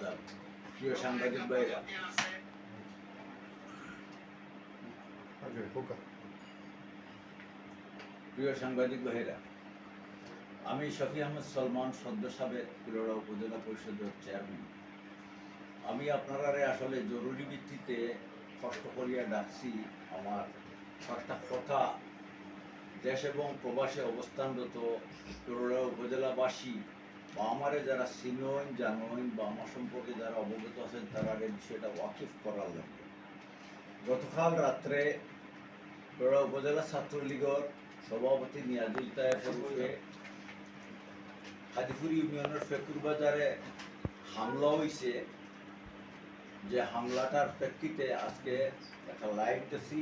আদাব প্রিয় সাংবাদিক ভাইরা প্রিয় সাংবাদিক ভাইরা আমি শফি আহমেদ সলমান সদ্য সাবেক পিরোড়া উপজেলা পরিষদের চেয়ারম্যান আমি আপনারা আসলে জরুরি ভিত্তিতে কষ্ট করিয়া ডাকছি আমার কয়েকটা কথা দেশ এবং প্রবাসে অবস্থানরত পিরোড়া উপজেলাবাসী বা আমারে যারা চিনন জানন আমার সম্পর্কে যারা অবগত আছেন, তারা এই বিষয়টা ওয়াকিফ করার লাগে গতকাল রাত্রে পিরোড়া উপজেলা ছাত্রলীগের সভাপতি নিয়াজুল তায়ের রূপে হাদিপুর ইউনিয়নের ফেকুর বাজারে হামলা হয়েছে যে হামলাটার প্রেক্ষিতে আজকে একটা লাইভ দেখছি।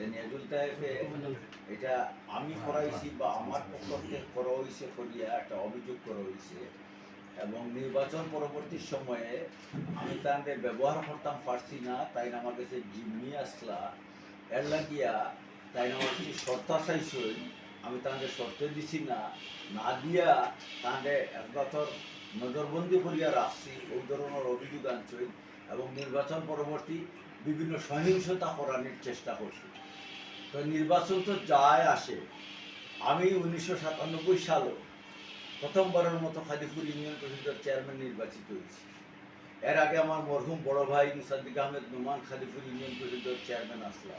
যে নিয়াজুল তায়েফে এটা আমি করাইছি বা আমার পক্ষ থেকে করা হয়েছে করিয়া একটা অভিযোগ করা হয়েছে এবং নির্বাচন পরবর্তী সময়ে আমি তাদের ব্যবহার করতাম পারছি না, তাই আমার কাছে জিম্মি আসলা। এর লাগিয়া তাই না আমার কাছে শর্তা চাইছই আমি তাদের শর্তে দিছি না। না দিয়া তাদের এক বছর নজরবন্দি করিয়া রাখছি ওই ধরনের অভিযোগ আনছই এবং নির্বাচন পরবর্তী বিভিন্ন সহিংসতা করানোর চেষ্টা করছি। তো নির্বাচন তো যায় আসে। আমি উনিশশো সাতানব্বই সালে প্রথমবারের মতো খাদিপুর ইউনিয়ন পরিষদের চেয়ারম্যান নির্বাচিত হয়েছি। এর আগে আমার মরহুম বড় ভাই মুসাদ্দিক আহমেদ নোমান খাদিপুর ইউনিয়ন পরিষদের চেয়ারম্যান আসলা।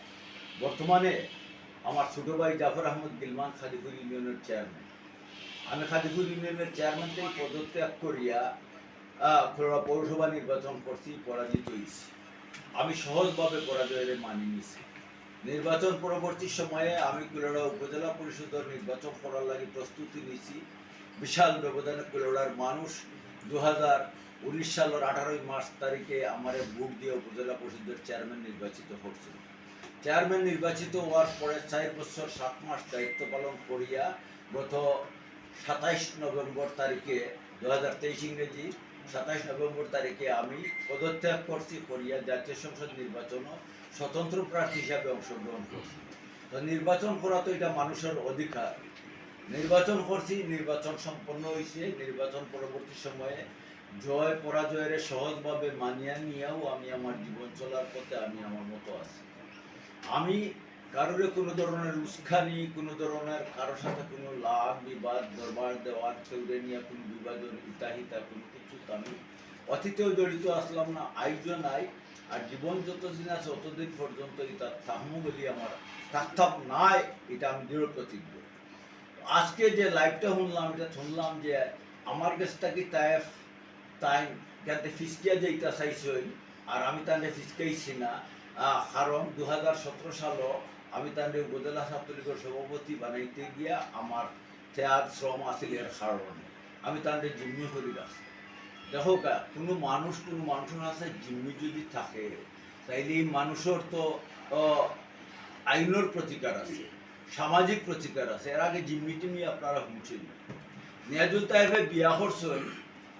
বর্তমানে আমার ছোট ভাই জাফর আহমদ গিলমান খাদিপুর ইউনিয়নের চেয়ারম্যান। আমি খাদিপুর ইউনিয়নের চেয়ারম্যান থেকে পদত্যাগ করিয়া পৌরসভা নির্বাচন করছি, পরাজিত হয়েছি। আমি সহজভাবে পরাজয়ের মানি নিছি নির্বাচন পরবর্তী সময়ে আমি কুলেড়া উপজেলা পরিষদের নির্বাচন করার লাগে প্রস্তুতি নিয়েছি। বিশাল ব্যবধানে কুলেড়ার মানুষ দু হাজার উনিশ সালের আঠারোই মার্চ তারিখে আমার ভোট দিয়ে উপজেলা পরিষদের চেয়ারম্যান নির্বাচিত করছিল। চেয়ারম্যান নির্বাচিত হওয়ার পরে চার বছর সাত মাস দায়িত্ব পালন করিয়া গত সাতাইশ নভেম্বর তারিখে দু হাজার তেইশ ইংরেজি সাতাইশ নভেম্বর তারিখে আমি পদত্যাগ করছি, করিয়া জাতীয় সংসদ নির্বাচনও স্বতন্ত্র প্রার্থী হিসাবে অংশগ্রহণ করছি। তো নির্বাচন করা তো এটা মানুষের অধিকার। নির্বাচন করছি, নির্বাচন সম্পন্ন হয়েছে নির্বাচন পরবর্তী সময়ে জয় পরাজয়ের সহজভাবে মানিয়া নিয়েও আমি আমার জীবন চলার পথে আমি আমার মতো আছি। আমি কারোর কোনো ধরনের উস্কানি, কোনো ধরনের কারোর সাথে কোনো লাভ বিবাদ, দরবার, দেওয়ার কেউরে নিয়ে কোনো বিবাদের হিতাহিতা কোনো কিছু আমি অতীতেও জড়িত আসলাম না, আইজও নাই। আর জীবন যতদিন আছে ততদিন পর্যন্ত এটা থাকমু বলি আমার। থাকতাম নাই, এটা আমি দৃঢ় প্রতিজ্ঞ। আজকে যে লাইভটা শুনলাম, এটা শুনলাম যে আমার কাছ থেকে তাই তাই যাতে ফিসকিয়া যাইতা চাইছই আর আমি তাহলে ফিসকাইছি না। কারণ দু হাজার সতেরো সালও আমি তাহলে উপজেলা ছাত্রলীগের সভাপতি বানাইতে গিয়া আমার ত্যাগ, শ্রম আছিল এর কারণে আমি তাহলে জিম্মি করি রাখছি দেখো কোনো মানুষ, কোনো মানুষের আছে জিম্মি যদি থাকে, তাইলে এই মানুষের তো আইনের প্রতিকার আছে, সামাজিক প্রতিকার আছে। এর আগে জিম্মি টিমি আপনারা শুনছেন। নিয়াজুল তাইফে বিয়া করছেন,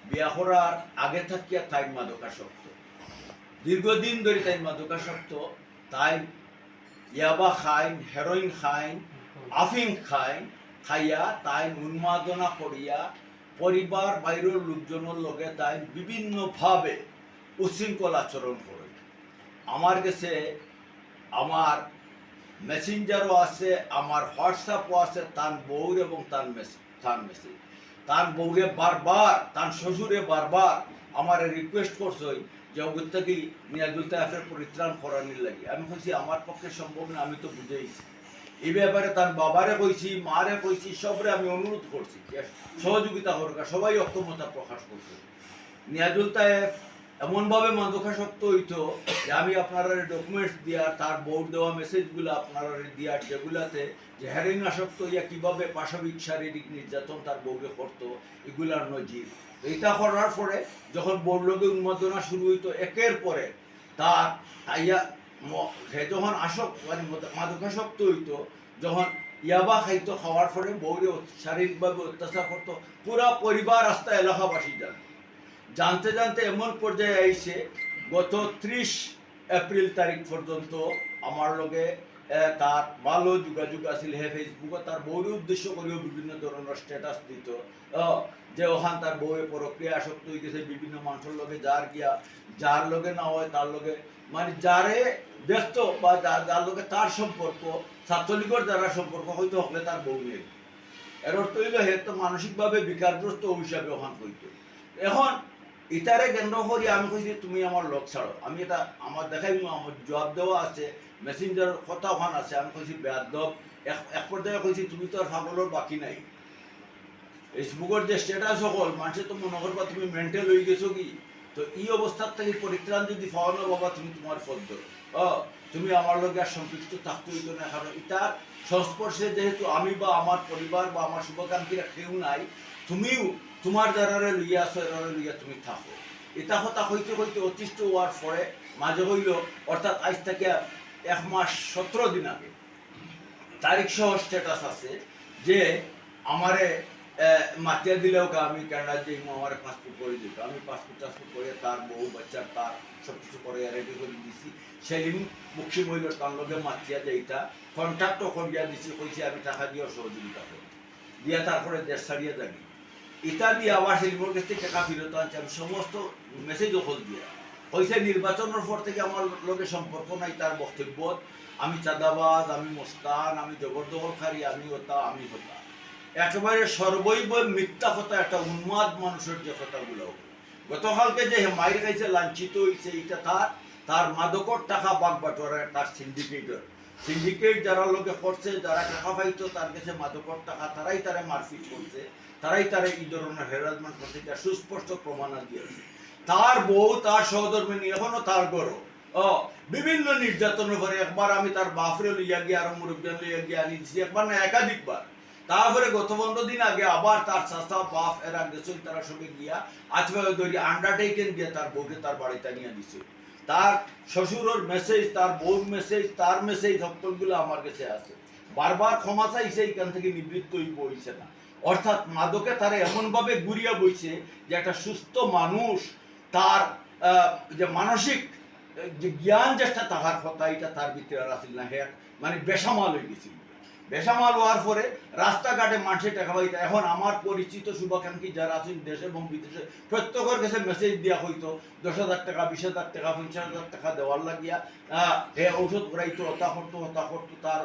বিয়া করার আগে থাকিয়া তাই মাদকাসক্ত দীর্ঘদিন ধরে তাই মাদকাসক্ত তাই ইয়াবা খাইন, হেরোইন খাইন আফিং খাইন, খাইয়া তাই উন্মাদনা করিয়া পরিবার, বাইরের লোকজনের লগে তাই বিভিন্নভাবে উশৃঙ্খল আচরণ করে। আমার কাছে আমার মেসেঞ্জারও আছে, আমার হোয়াটসঅ্যাপও আছে, তার বউর এবং তার তার মেসেজ তার বউরে বারবার, তার শ্বশুরে বারবার আমার রিকোয়েস্ট করছে যে ওগুর থেকে নিয়াজুল তাফের পরিত্রাণ করানোর লাগে? আমি বলছি আমার পক্ষে সম্ভব না, আমি তো বুঝেইছি এই ব্যাপারে তার বাবারে কইছি, মারে কইছি, সবরে আমি অনুরোধ করছি। সহযোগিতা করকা সবাই অক্ষমতা প্রকাশ করছে নিয়াজুল তায়েফ এমনভাবে মাদকাসক্ত হইতো যে আমি আপনার ডকুমেন্টস দিয়া, তার বোর্ড দেওয়া মেসেজগুলো আপনার দিয়া, যেগুলাতে যে হ্যারিং আসক্ত হইয়া কীভাবে পাশবিক শারীরিক নির্যাতন তার বউকে করতো, এগুলার নজির। এইটা করার পরে যখন বোর্ড লোকে উন্মাদনা শুরু হইতো, একের পরে তার তাইয়া সে যখন আসক মানে মদ- মাদকাসক্ত হইতো যখন ইয়াবা খাইতো খাওয়ার ফলে বৌরে শারীরিকভাবে অত্যাচার করতো, পুরা পরিবার রাস্তা এলাকাবাসী যান জানতে জানতে এমন পর্যায়ে আইছে গত ত্রিশ এপ্রিল তারিখ পর্যন্ত আমার লগে তার ভালো যোগাযোগ আছিল হে ফেসবুকত তার বউর উদ্দেশ্য করিও বিভিন্ন ধরনের স্ট্যাটাস দিত। যে ওখান তার বউয়ে প্রক্রিয়া আসক্ত হয়ে গেছে, বিভিন্ন মানুষের লগে যার গিয়া যার লগে না হয় তার লগে মানে যারে ব্যস্ত বা যা- যার লগে তার সম্পর্ক ছাত্রলীগের যারা সম্পর্ক হয়তো হলে তার বউ নেই এর অর্থ হইল হে তো মানসিকভাবে বিকারগ্রস্ত হিসাবে ওখান হইতো এখন ইতারে কেন্দ্র করি আমি কইছি, তুমি আমার লোক ছাড়ো। আমি এটা আমার দেখাই আমার জবাব দেওয়া আছে মেসেঞ্জার কথা ওখান আছে। আমি কইছি, বেয়াদব, এক পর্যায়ে কইছি, তুমি তো আর ফাগলের বাকি নাই। ফেসবুকের যে স্ট্যাটাস সকল মানুষের তো মনে করবা তুমি মেন্টাল হয়ে গেছো কি? তো এই অবস্থার থেকে পরিত্রাণ যদি পাও না বাবা, তুমি তোমার পদ্ম ও তুমি আমার লগে আর সম্পৃক্ত থাকতে হইতো না কারণ ইটার সংস্পর্শে যেহেতু আমি বা আমার পরিবার বা আমার শুভাকাঙ্ক্ষীরা কেউ নাই তুমিও তোমার যারারে লইয়া আছো এরারে লইয়া তুমি থাকো। এটা কথা হইতে হইতে অতিষ্ঠ হওয়ার পরে মাঝে হইল, অর্থাৎ আজ থেকে এক মাস সতেরো দিন আগে তারিখ সহ স্ট্যাটাস আছে যে আমারে মাতিয়া দিলেও আমি কানাডা যে আমার পাসপোর্ট করে দিত আমি পাসপোর্ট টাসপোর্ট করে তার বউ বাচ্চার তার সব কিছু করে রেডি করে দিছি। সেদিন মুখী মহিলার তার লগে মাতিয়া যেইটা কন্ট্রাক্টও করিয়া দিছি, কইছে আমি টাকা দিয়ে সহযোগিতা করি। দিয়া তারপরে দেশ ছাড়িয়া যাবি ইটা দিয়ে আবার কাছ থেকে টাকা ফেরত আনছে আমি সমস্ত মেসেজ দখল দিয়া। হয়েছে নির্বাচনের পর থেকে আমার লগে সম্পর্ক নাই, তার বক্তব্য আমি চাঁদাবাজ, আমি মোস্তান, আমি জবরদখলকারী আমি হতা আমি হতা। একেবারে সর্বৈব মিথ্যা কথা, একটা উন্মাদ মানুষের যে কথাগুলো। গতকালকে যে মায়ের কাছে লাঞ্ছিত হয়েছে এটা তার তার মাদকর টাকা বাগ বাটোয়ারা তার সিন্ডিকেটর সিন্ডিকেট যারা লোকে করছে, যারা টাকা পাইতো, তার কাছে মাদকর টাকা, তারাই তারা মারপিট করছে, তারাই তারা এই ধরনের হেরাসমেন্ট করছে এটা সুস্পষ্ট প্রমাণ দিয়েছে তার বউ, তার সহধর্মিনী, এখনও তার গরো ও, বিভিন্ন নির্যাতনের পরে একবার আমি তার বাপরে লইয়া গিয়ে আর মুরব্বিয়ান লইয়া গিয়ে আনি একবার না একাধিকবার। তারপরে গত পনেরো দিন আগে আবার তার চাচা, বাপ, এরা গেছিল, তারা সঙ্গে গিয়া আজকে ধরি আন্ডারটেকেন দিয়ে তার বউকে তার বাড়িতে নিয়ে দিছে। তার শ্বশুরের মেসেজ তার বউর মেসেজ তার মেসেজ সকলগুলো আমার কাছে আছে। বারবার ক্ষমা চাইছে এখান থেকে নিবৃত্ত বইছে না। অর্থাৎ মাদকে তারা এমনভাবে ঘুরিয়া বইছে যে একটা সুস্থ মানুষ তার যে মানসিক, যে জ্ঞান যেটা তাহার কথা এটা তার ভিতরে আর আসিল না। হ্যাঁ মানে বেসামাল হয়ে গেছিল। বেসামাল হওয়ার পরে রাস্তাঘাটে মাঠে টাকা পাইতে। এখন আমার পরিচিত শুভাকাঙ্ক্ষী যারা আছেন দেশে এবং বিদেশে, প্রত্যেকের কাছে মেসেজ দেওয়া হইতো, দশ হাজার টাকা, বিশ হাজার টাকা, পঞ্চাশ হাজার টাকা দেওয়ার লাগিয়া হে ঔষধ করাইতো হতা করতো হতা করতো, তার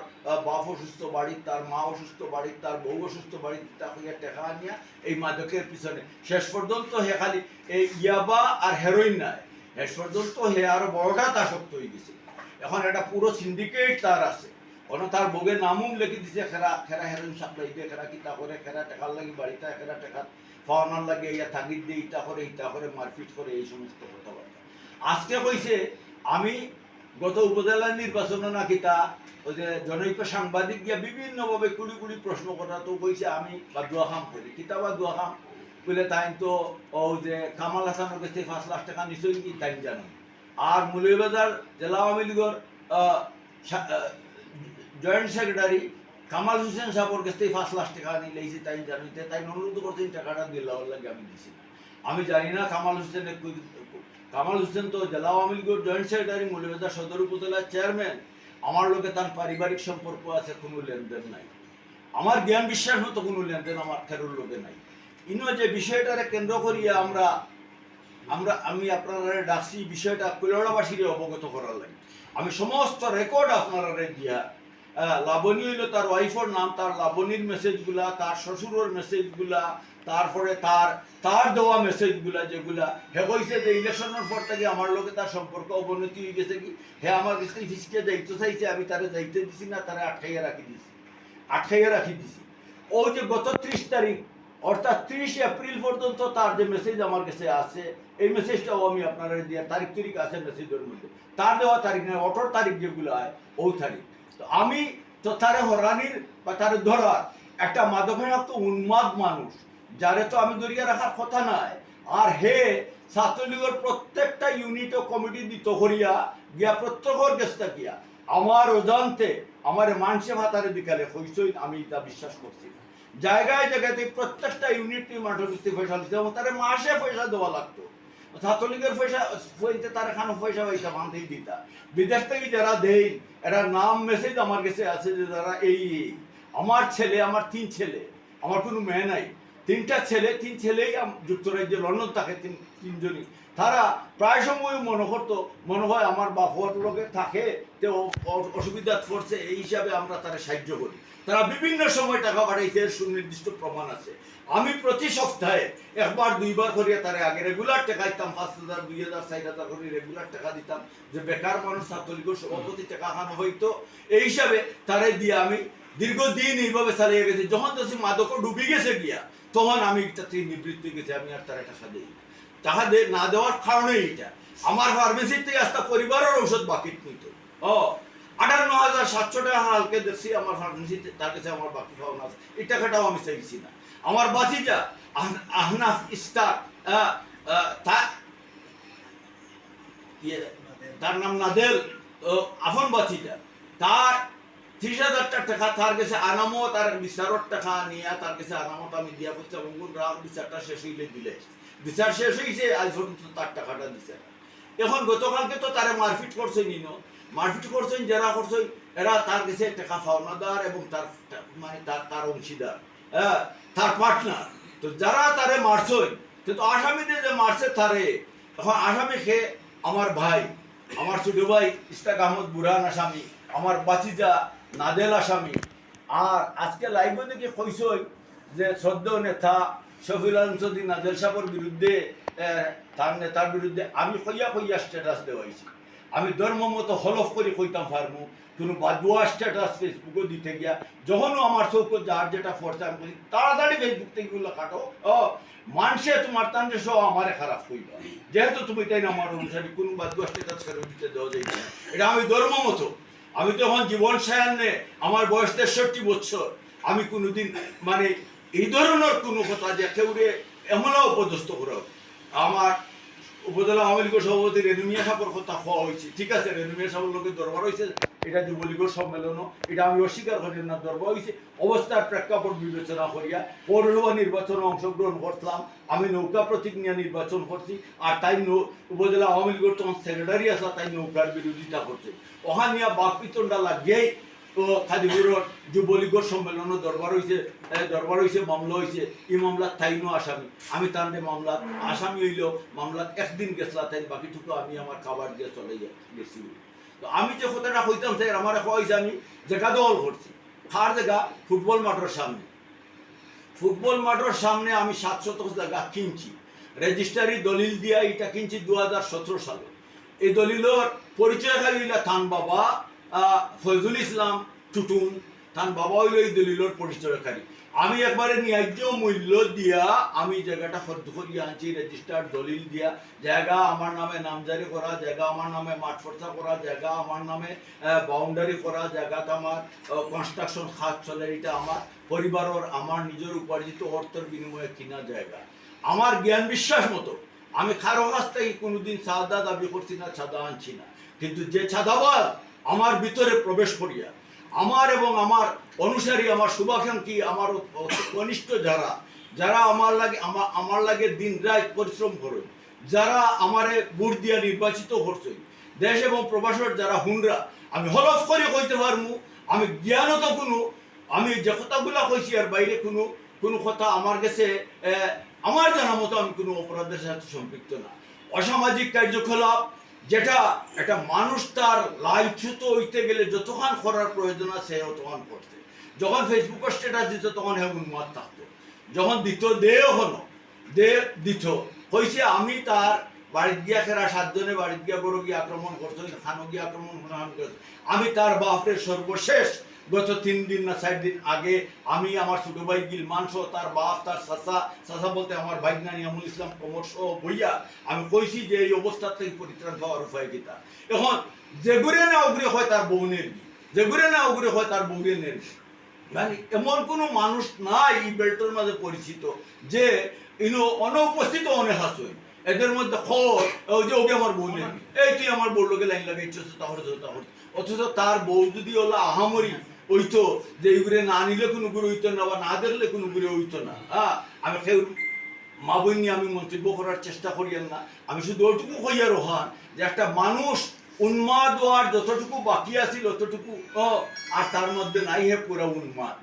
বাপ অসুস্থ বাড়ির, তার মা অসুস্থ বাড়ির, তার বউ অসুস্থ বাড়ির, তা হইয়া টাকা আনিয়া এই মাদকের পিছনে। শেষ পর্যন্ত হে খালি এই ইয়াবা আর হেরোইন নাই। শেষ পর্যন্ত হে আরও বড়টা আসক্ত হয়ে গেছে। এখন একটা পুরো সিন্ডিকেট তার আছে। কোন তার বউয়ের নামও লিখে দিছে খেরা খেরা হেরোইন সাপ্লাই দিয়ে খেরা কিতা করে খেরা টাকার লাগি বাড়িতে খেরা টাকা পাওয়ানোর লাগে ইয়া তাগিদ দিয়ে, ইটা করে ইটা করে মারপিট করে এই সমস্ত কথাবার্তা আজকে কইছে আমি গত উপজেলা নির্বাচনে নাকি তা ওই যে জনৈক সাংবাদিক গিয়া বিভিন্নভাবে কুড়ি কুড়ি প্রশ্ন করা তো কইছে আমি বা দোয়া খাম করি কিতা বা দোয়া খাম? বলে তাই তো ও যে কামাল হাসানের কাছে পাঁচ লাখ টাকা নিশ্চয়ই কি তাই জানো। আর মৌলভীবাজার জেলা আওয়ামী লীগের জয়েন্ট সেক্রেটারি কামাল হোসেন সাহেবের কাছ থেকে পাঁচ লাখ টাকা নিয়ে লেগেছি, তাই জানি তে তাই অনুরোধ করছেন টাকাটা দিল লাগে আমি দিছি। আমি জানি না কামাল হোসেন কামাল হোসেন তো জেলা আওয়ামী লীগের জয়েন্ট সেক্রেটারি মৌলভীবাজার সদর উপজেলার চেয়ারম্যান। আমার লোকে তার পারিবারিক সম্পর্ক আছে, কোনো লেনদেন নাই। আমার জ্ঞান বিশ্বাস মতো কোনো লেনদেন আমার খেরুর লোকে নাই। ইনো যে বিষয়টারে কেন্দ্র করিয়া আমরা আমরা আমি আপনারা ডাকছি, বিষয়টা কৈলড়াবাসীর অবগত করার লাগে। আমি সমস্ত রেকর্ড আপনারা দিয়া লাবণী হইল তার ওয়াইফের নাম, তার লাবণীর মেসেজগুলা তার শ্বশুরের মেসেজগুলা তারপরে তার তার দেওয়া মেসেজগুলা যেগুলা, হে কইছে যে ইলেকশনের পর থেকে আমার লোকে তার সম্পর্ক অবনতি হয়ে গেছে কি? হে আমার কাছে ফিসকে যাইতে চাইছে, আমি তারে যাইতে দিছি না, তারে আটকাইয়া রাখি দিছি, আটকাইয়া রাখি দিছি। ও যে গত ত্রিশ তারিখ, অর্থাৎ তিরিশে এপ্রিল পর্যন্ত তার যে মেসেজ আমার কাছে আছে, এই মেসেজটাও আমি আপনারা দিয়ে তারিখ তারিখ আছে মেসেজের মধ্যে। তার দেওয়া তারিখ নয়, অটোর তারিখ যেগুলো হয়, ওই তারিখ। আমি তো তারে হরানির বা তারে ধরার একটা মাদকাসক্ত উন্মাদ মানুষ, যারে তো আমি দরিয়া রাখার কথা নাই। আর হে ছাত্রলীগের প্রত্যেকটা ইউনিট ও কমিটি দিত হরিয়া, গিয়া প্রত্যেকের গেস্তা গিয়া। আমার অজান্তে আমার মানসে ভাতারে বিকালে হইসই আমি তা বিশ্বাস করছি। জায়গায় জায়গাতে প্রত্যেকটা ইউনিট ভিত্তি পয়সা দিতে তারা মাসে পয়সা দেওয়া লাগতো। ছাত্রলীগের পয়সা পয়সা তার এখানে পয়সা পয়সা বান্ধেই দিতা বিদেশ থেকে যারা দেই, এরা নাম মেসেজ আমার কাছে আছে যে যারা এই। আমার ছেলে, আমার তিন ছেলে, আমার কোনো মেয়ে নাই তিনটা ছেলে, তিন ছেলেই আম- যুক্তরাজ্যে লন্ডন থাকে, তিন তিনজনই। তারা প্রায় সময় মনে করতো, মনে হয় আমার বাপর লোকে থাকে, তো অসুবিধা পড়ছে, এই হিসাবে আমরা তারা সাহায্য করি। তারা বিভিন্ন সময় টাকা পাঠাইছে এর সুনির্দিষ্ট প্রমাণ আছে। আমি প্রতি সপ্তাহে একবার, দুইবার করিয়া তারে আগে রেগুলার টাকা দিতাম, পাঁচ হাজার, দুই হাজার, চার হাজার করে রেগুলার টাকা দিতাম, যে বেকার মানুষ, ছাত্রলীগের সভাপতি টাকা খানো হইতো। এই হিসাবে তারে দিয়ে আমি দীর্ঘদিন এইভাবে চালিয়ে গেছি। যখন দেখছি মাদক ডুবি গেছে গিয়া তখন আমি এটা থেকে নিবৃত্ত গেছি আমি আর তার টাকা দিই দে না দেওয়ার কারণে এইটা আমার ফার্মেসির থেকে আস্তা পরিবারের ঔষধ বাকি নিত। ও আটান্ন হাজার সাতশো টাকা হালকে দেখছি আমার ফার্মেসিতে তার কাছে আমার বাকি পাওনা আছে। এই টাকাটাও আমি চাইছি না। আমার আহ- আহনাফ ইস্তার ইয়ে, তার নাম নাদেল আফন বাচিটা তার ত্রিশ হাজার টাকা তার কাছে আনামো তার বিচারর টাকা নিয়ে তার কাছে আনামত আমি দিয়া করছি এবং রাগ, বিচারটা শেষ হইলে দিলে। বিচার শেষ হয়েছে আজ পর্যন্ত তার টাকাটা দিছে এখন গতকালকে তো তারা মারপিট করছে নিনো মারপিট করছেন যারা করছেন, এরা তার কাছে টাকা পাওনাদার এবং তার মানে তার তার অংশীদার হ্যাঁ তার পার্টনার। তো যারা তারে মারছেন তো তো আসামিদের যে মারছে তারে, এখন আসামি খেয়ে আমার ভাই, আমার ছোট ভাই ইস্তাক আহমদ বুরহান আসামি, আমার বাচিজা নাদেল আসামি। আর আজকে লাইভে দেখে কইসই যে সদ্য নেতা শফিল আনসদি নাদেল সাহেবের বিরুদ্ধে তার নেতার বিরুদ্ধে আমি কইয়া কইয়া স্ট্যাটাস দেওয়াইছি। আমি ধর্ম মতো হলফ করে কইতাম পারব কোনো বাদুয়া স্ট্যাটাস ফেসবুকে দিতে গিয়া, যখনও আমার চৌকত যার যেটা ফোর্স আমি তাড়াতাড়ি ফেসবুক থেকে গুলো কাটো, ও মানুষে তোমার তান্ডে সহ আমারে খারাপ কইবা যেহেতু তুমি তাই না আমার অনুসারী, কোনো বাদুয়া স্ট্যাটাস করে দিতে দেওয়া যাইবে না। এটা আমি ধর্ম মতো আমি তখন জীবন সায়ান্নে আমার বয়স তেষট্টি বছর। আমি কোনোদিন মানে এই ধরনের কোনো কথা যে কেউরে এমনও উপদস্থ করা আমার উপজেলা আওয়ামী লীগের সভাপতি রেনুমিয়া সাপর কথা হওয়া হয়েছে। ঠিক আছে রেনুমিয়া সাপর লোকের দরবার হয়েছে। এটা যুবলীগের সম্মেলনও, এটা আমি অস্বীকার করি না দরবার হয়েছে অবস্থার প্রেক্ষাপট বিবেচনা করিয়া পৌরসভা নির্বাচনে অংশগ্রহণ করলাম আমি নৌকা প্রতীক নিয়ে নির্বাচন করছি, আর তাই উপজেলা আওয়ামী লীগের তখন সেক্রেটারি আসা তাই নৌকার বিরোধিতা করছে। ওখান নিয়ে বাপ পিতনটা লাগিয়েই খাদিপুরের যুবলীগের সম্মেলনও দরবার হয়েছে দরবার হয়েছে মামলা হয়েছে এই মামলার তাইনো আসামি। আমি তার মামলা, আসামি হইল মামলাত একদিন গেছলা তাই বাকিটুকু আমি আমার খাবার দিয়ে চলে গেছি। তো আমি যে কথাটা কইতাম স্যার আমার হয়েছে আমি জায়গা দল করছি খার জায়গা ফুটবল মাঠের সামনে। ফুটবল মাঠের সামনে আমি সাতশত জায়গা কিনছি। রেজিস্টারি দলিল দিয়া এটা কিনছি দু হাজার সতেরো সালে। এই দলিলের পরিচয়কারী হইলা থান বাবা আহ, ফয়জুল ইসলাম টুটুন। থান বাবা হইল এই দলিলের পরিচয়কারী। আমি একবারে ন্যায্য মূল্য দিয়া আমি জায়গাটা সদ্য করিয়া আনছি রেজিস্টার দলিল দিয়া। জায়গা আমার নামে নামজারি করা, জায়গা আমার নামে মাঠ ফর্চা করা, জায়গা আমার নামে বাউন্ডারি করা জায়গাটা আমার কনস্ট্রাকশন খাত চলে, এটা আমার পরিবারের, আমার নিজের উপার্জিত অর্থের বিনিময়ে কিনা জায়গা। আমার জ্ঞান বিশ্বাস মতো আমি কারও কাছ থেকে কোনোদিন চাঁদা দাবি করছি না চাঁদা আনছি না। কিন্তু যে চাঁদাবাজ আমার ভিতরে প্রবেশ করিয়া আমার এবং আমার অনুসারী, আমার শুভাকাঙ্ক্ষী, আমার কনিষ্ঠ যারা যারা আমার লাগে আমার আমার লাগে দিন রাত পরিশ্রম করে, যারা আমারে ভোট দিয়া নির্বাচিত করছে, দেশ এবং প্রবাসের যারা হুনরা, আমি হলফ করে কইতে পারমু, আমি জ্ঞানত কোনো, আমি যে কথাগুলা কইছি আর বাইরে কোনো কোনো কথা আমার কাছে আমার জানা মতো আমি কোনো অপরাধের সাথে সম্পৃক্ত না। অসামাজিক কার্যকলাপ যেটা একটা মানুষ তার লাইচ্যুত হইতে গেলে যতক্ষণ করার প্রয়োজন আছে অতক্ষণ করছে যখন ফেসবুকের স্ট্যাটাস দিত তখন হে উন্মাদ থাকতো। যখন দিত দেহ হলো দে দিত হয়েছে আমি তার বাড়ির গিয়া খেরা সাতজনে বাড়ির গিয়া বড় গিয়ে আক্রমণ করছে খানো গিয়ে আক্রমণ আমি তার বাপের সর্বশেষ গত তিন দিন না চার দিন আগে আমি আমার ছোট ভাই গিলমান সহ তার বাপ, তার চাচা চাচা বলতে আমার ভাই না নিয়ামুল ইসলাম কমর সহ বইয়া আমি কইছি যে এই অবস্থার থেকে পরিত্রাণ পাওয়ার উপায় কিতা এখন যে ঘুরে না উগরে হয় তার বউনের যে ঘুরে না উগরে হয় তার বউনের মানে এমন কোনো মানুষ নাই এই বেল্টের মাঝে পরিচিত যে, ইনো অনুপস্থিত অনেক আছে এদের মধ্যে খবর ওই যে ওকে আমার বউ নেই। এই তুই আমার বউ লোকে লাইন লাগাইছিস তাহলে তাহলে। অথচ তার বউ যদি হলো আহামরি ওইতো, যে এইগুলো না নিলে কোনো গুরু হইতো না বা না দেখলে কোনো গুরু হইতো না। হ্যাঁ আমি সেই মা বোন নিয়ে আমি মন্তব্য করার চেষ্টা করিয়েন না। আমি শুধু ওইটুকু কইয়া রোহান যে একটা মানুষ উন্মাদ হওয়ার যতটুকু বাকি আছিল ততটুকু আর তার মধ্যে নাই হে পুরা উন্মাদ।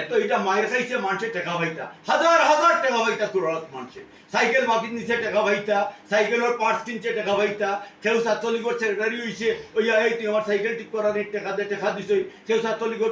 এত এটা মায়ের খাইছে মানুষের টেকা ভাইতা হাজার হাজার টাকা ভাইতা তুরত মানুষে সাইকেল নিচে টাকা ভাইতা সাইকেলের পার্টস কিনছে টাকা ভাইতা কেউ সেক্রেটারি হইছে, ওই এই তুই আমার সাইকেল ঠিক টাকা দে, টাকা দিছই কেউ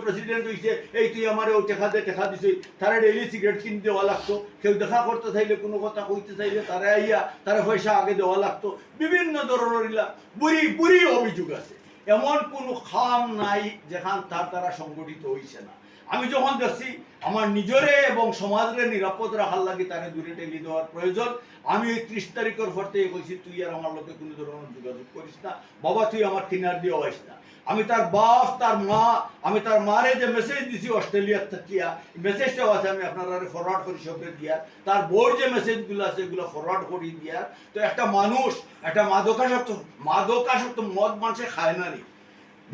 প্রেসিডেন্ট হইছে, এই তুই আমার টাকা দে, টাকা দিছই তারা ডেইলি সিগারেট কিনতে দেওয়া লাগতো। কেউ দেখা করতে চাইলে, কোনো কথা কইতে চাইলে, তারা আইয়া তারা পয়সা আগে দেওয়া লাগতো। বিভিন্ন ধরনের বুড়ি বুড়ি অভিযোগ আছে। এমন কোনো খাম নাই যেখান তার দ্বারা সংগঠিত হইছে না। আমি যখন দেখছি আমার নিজরে এবং সমাজের নিরাপদ রাখার লাগে তারে দূরে টেলি দেওয়ার প্রয়োজন, আমি এই ত্রিশ তারিখের পর থেকে কইছি, তুই আর আমার লোকে কোনো ধরনের যোগাযোগ করিস না। বাবা, তুই আমার কিনার দিয়ে আইস না। আমি তার বাপ, তার মা, আমি তার মারে যে মেসেজ দিছি অস্ট্রেলিয়ার থাকিয়া মেসেজটাও আছে, আমি আপনারা ফরওয়ার্ড করি সবরে দিয়া। তার বোর যে মেসেজগুলো আছে, এগুলো ফরওয়ার্ড করি দিয়া। তো একটা মানুষ, একটা মাদকাসক্ত মাদকাসক্ত মদ মানুষে খায় না নি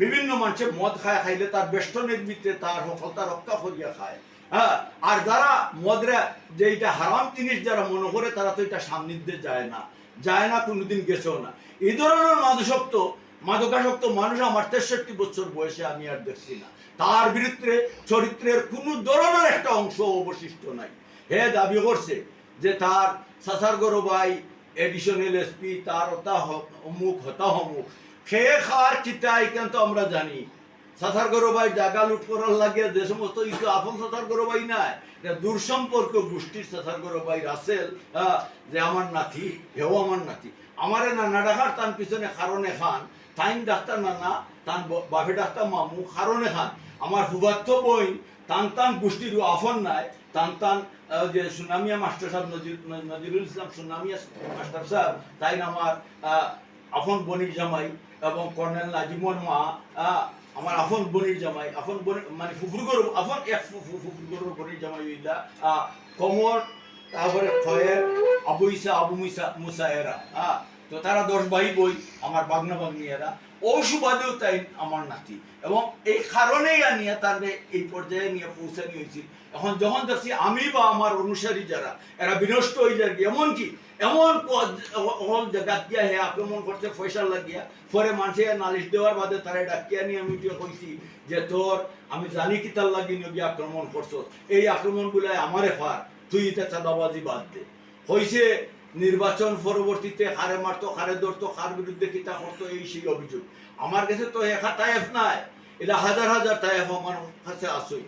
বিভিন্ন মানুষে মদ খায়, খাইলে তার বেষ্টনের ভিতরে তার সফলতা রক্ষা করিয়া খায়। হ্যাঁ আর যারা মদরা যে এটা হারাম জিনিস যারা মনে করে, তারা তো এটা সান্নিধ্যে যায় না। যায় না, কোনোদিন গেছেও না। এই ধরনের মাদকাসক্ত মাদকাসক্ত মানুষ আমার তেষট্টি বছর বয়সে আমি আর দেখছি না। তার বিরুদ্ধে চরিত্রের কোনো ধরনের একটা অংশ অবশিষ্ট নাই। হে দাবি করছে যে তার সাসার গরবাই এডিশনাল এসপি তার হতা অমুক হতা অমুক খেয়ে খাওয়ার কিন্তু আমরা জানি। লুট করার লাগে যে সমস্ত ইস্যু আপন গোষ্ঠীর রাসেল যে আমার নাতি, হেও আমার নাতি। আমারে নানা ডাকার তার পিছনে কারণে খান টাইম ডাক্তার নানা, তান বাপে ডাক্তার মামু কারণে খান। আমার হুবাত্ত বই তান তান গোষ্ঠীর আফন নাই, তান তান যে সুনামিয়া মাস্টার সাহেব নজির নজিরুল ইসলাম সুনামিয়া মাস্টার সাহেব তাই আমার আফন বনির জামাই এবং কর্নেল নাজিমর মা আমার আফন বনির জামাই আফন বনির মানে ফুফুরগর আফন এক ফুফুরগর বনির জামাই আহ, কমর তারপরে খয়ের আবু ইসা আবু মুসা মুসা এরা হ্যাঁ তো তারা দশ ভাই বই আমার বাগনা বাগনি এরা ও সুবাদেও তাই আমার নাতি। এবং এই কারণেই আনিয়া তাদের এই পর্যায়ে নিয়ে পৌঁছানি হয়েছিল এখন যখন দেখছি আমি বা আমার অনুসারী যারা, এরা বিনষ্ট হয়ে যায় এমনকি এমন হল জায়গা দিয়া হে আক্রমণ করছে, পয়সা লাগিয়া, পরে মানুষে নালিশ দেওয়ার বাদে তারা ডাকিয়া নিয়ে আমি কইছি যে, তোর, আমি জানি কি তার লাগি নিয়ে আক্রমণ করছ এই আক্রমণ গুলাই আমারে ফার। তুই এটা চাঁদাবাজি বাদ দে। হইছে নির্বাচন পরবর্তীতে হারে মারতো, হারে ধরতো হার বিরুদ্ধে কিতা করতো, এই সেই অভিযোগ। আমার কাছে তো একা তায়েফ নাই এটা হাজার হাজার তায়েফ আমার কাছে আসই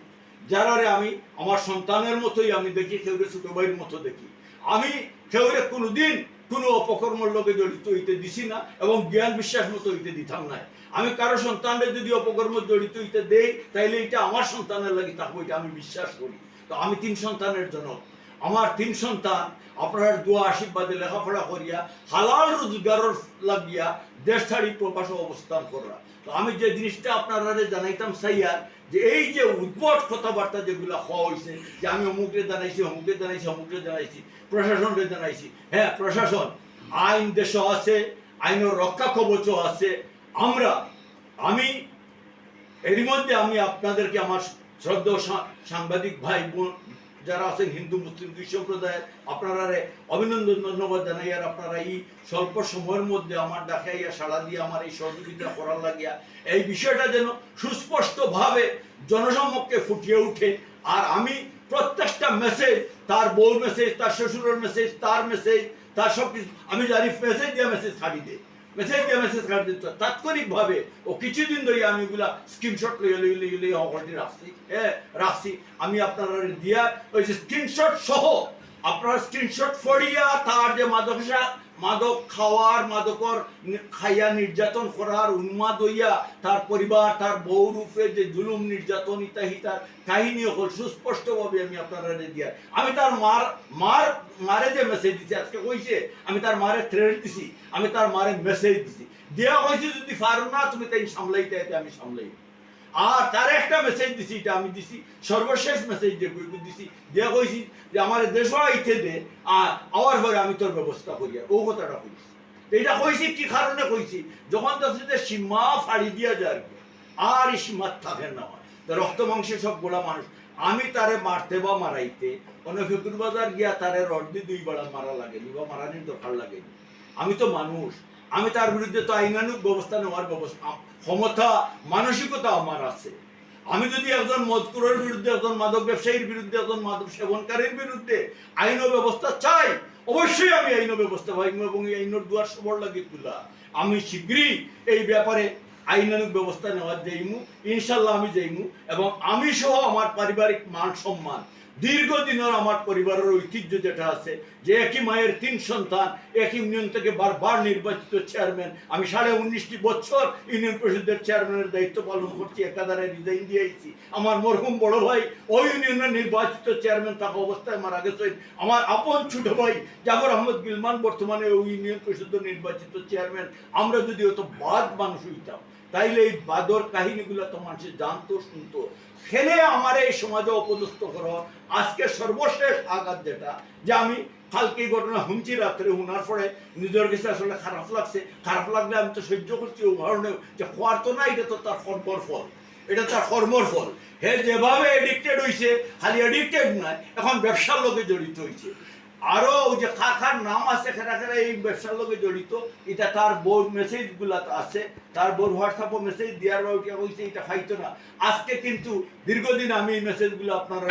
যারারে আমি, আমার সন্তানের মতোই আমি দেখি কেউরে ছোট ভাইয়ের মতো দেখি। আমি কেউরে কোনোদিন কোনো অপকর্মের লোকে জড়িত হইতে দিছি না এবং জ্ঞান বিশ্বাস মতো হইতে দিতাম নাই। আমি কারও সন্তানের যদি অপকর্ম জড়িত হইতে দেই, তাইলে এটা আমার সন্তানের লাগে থাকব, এটা আমি বিশ্বাস করি। তো আমি তিন সন্তানের জনক। আমার তিন সন্তান, আপনার দোয়া আশীর্বাদে লেখাপড়া করিয়া, হালাল রোজগারের লাগিয়া দেশ ছাড়ি প্রবাসে অবস্থান করা তো আমি যে জিনিসটা আপনারা জানাইতাম সাইয়ার যে এই যে উদ্ভট কথাবার্তা যেগুলো হওয়া হয়েছে যে আমি অমুকরে জানাইছি অমুকরে জানাইছি অমুকরে জানাইছি প্রশাসনকে জানাইছি। হ্যাঁ প্রশাসন, আইন দেশ আছে, আইনের রক্ষা কবচ আছে। আমরা, আমি, এরই মধ্যে আমি আপনাদেরকে আমার শ্রদ্ধেয় সা- সাংবাদিক ভাই বোন যারা আছেন হিন্দু, মুসলিম দুই সম্প্রদায়ের, আপনারা অভিনন্দন, ধন্যবাদ জানাই। আর আপনারা এই স্বল্প সময়ের মধ্যে আমার ডাকাইয়া সাড়া দিয়ে আমার এই সহযোগিতা করার লাগিয়া, এই বিষয়টা যেন সুস্পষ্টভাবে জনসম্মুখে ফুটিয়ে উঠে আর আমি প্রত্যেকটা মেসেজ তার বউর মেসেজ তার শ্বশুরের মেসেজ তার মেসেজ তার সব কিছু আমি জানি মেসেজ দিয়ে মেসেজ ছাড়ি দে মেসেজ দিয়ে মেসেজ কাট দিত তাৎক্ষণিকভাবে, ও কিছুদিন ধরে আমি ওগুলা স্ক্রিনশট লইয়া লই লই লই হকলটি রাখছি। হ্যাঁ রাখছি। আমি আপনারা দিয়া ওই যে স্ক্রিনশট সহ আপনার স্ক্রিনশট ফড়িয়া তার যে মাদকসা মাদক খাওয়ার, মাদকর খাইয়া নির্যাতন করার উন্মাদ হইয়া তার পরিবার, তার বউ রূপে যে জুলুম, নির্যাতন ইত্যাদি, তার কাহিনী হল সুস্পষ্টভাবে আমি আপনারা দিয়া, আমি তার মার মার, মারে যে মেসেজ দিছি, আজকে কইছে, আমি তার মারে থ্রেড দিছি, আমি তার মারে মেসেজ দিছি। দেয়া হয়েছে যদি পারো না, তুমি তাই সামলাইতে আমি সামলাই আর তার একটা মেসেজ দিছি, এটা আমি দিছি, সর্বশেষ মেসেজ যে দিছি, দেয়া কইছি যে আমার দেশ আইতে দে আর আওয়ার পরে আমি তোর ব্যবস্থা করি। ও কথাটা কইছি। এটা কইছি কি কারণে কইছি? যখন দেখছি যে সীমা ফাড়ি দিয়া যায় আর সীমা থাকে না তো রক্ত মাংসে সব গোলা মানুষ। আমি তারে মারতে বা মারাইতে, অন্য ফেকুর বাজার গিয়া তারে রড দিয়ে দুই বেড়া মারা লাগে বা মারানির দরকার লাগে আমি তো মানুষ। আমি তার বিরুদ্ধে তো আইনানুক ব্যবস্থা নেওয়ার ব্যবস্থা, ক্ষমতা, মানসিকতা আমার আছে। আমি যদি একজন মদকুরের বিরুদ্ধে, একজন মাদক ব্যবসায়ীর বিরুদ্ধে, একজন মাদক সেবনকারীর বিরুদ্ধে আইন ব্যবস্থা চাই, অবশ্যই আমি আইন ব্যবস্থা পাইব এবং এই আইনের দুয়ার সবর লাগে খুলা আমি শীঘ্রই এই ব্যাপারে আইনানুক ব্যবস্থা নেওয়ার যাইমু, ইনশাল্লাহ আমি যাইমু এবং আমি সহ আমার পারিবারিক মান সম্মান দীর্ঘদিনের আমার পরিবারের ঐতিহ্য যেটা আছে, যে একই মায়ের তিন সন্তান এক ইউনিয়ন থেকে বারবার নির্বাচিত চেয়ারম্যান, আমি সাড়ে উনিশটি বছর ইউনিয়ন পরিষদের চেয়ারম্যানের দায়িত্ব পালন করছি, একাধারে রিজাইন দিয়েছি। আমার মরহুম বড় ভাই ওই ইউনিয়নের নির্বাচিত চেয়ারম্যান, থাকা অবস্থায় মারা গেছেন। আমার আপন ছোট ভাই, জাফর আহমদ গিলমান, বর্তমানে ওই ইউনিয়ন পরিষদের নির্বাচিত চেয়ারম্যান। আমরা যদি অত বাদ মানুষ হইতাম তাইলে এই বাদর কাহিনীগুলো তো মানুষ জানতো, শুনতো খেলে আমার এই সমাজে অপদস্থ করা। আজকে সর্বশেষ আঘাত যেটা, যে আমি কালকে ঘটনা শুনছি, রাত্রে শোনার পরে নিজের কাছে আসলে খারাপ লাগছে। খারাপ লাগলে আমি তো সহ্য করছি কারণে যে খোয়ার তো না, এটা তো তার কর্মর ফল। এটা তার কর্মর ফল। হে যেভাবে এডিক্টেড হয়েছে খালি এডিক্টেড নয়, এখন ব্যবসার লোকে জড়িত হয়েছে আরও ওই যে কাকার নাম আছে খেলা খেলা এই ব্যবসার লোকে জড়িত। এটা তার বোর মেসেজগুলা আছে। তার বোর হোয়াটসঅ্যাপ মেসেজ দেওয়ার ওইটা হয়েছে এটা খাইতো না। আজকে কিন্তু দীর্ঘদিন আমি এই মেসেজগুলো আপনারা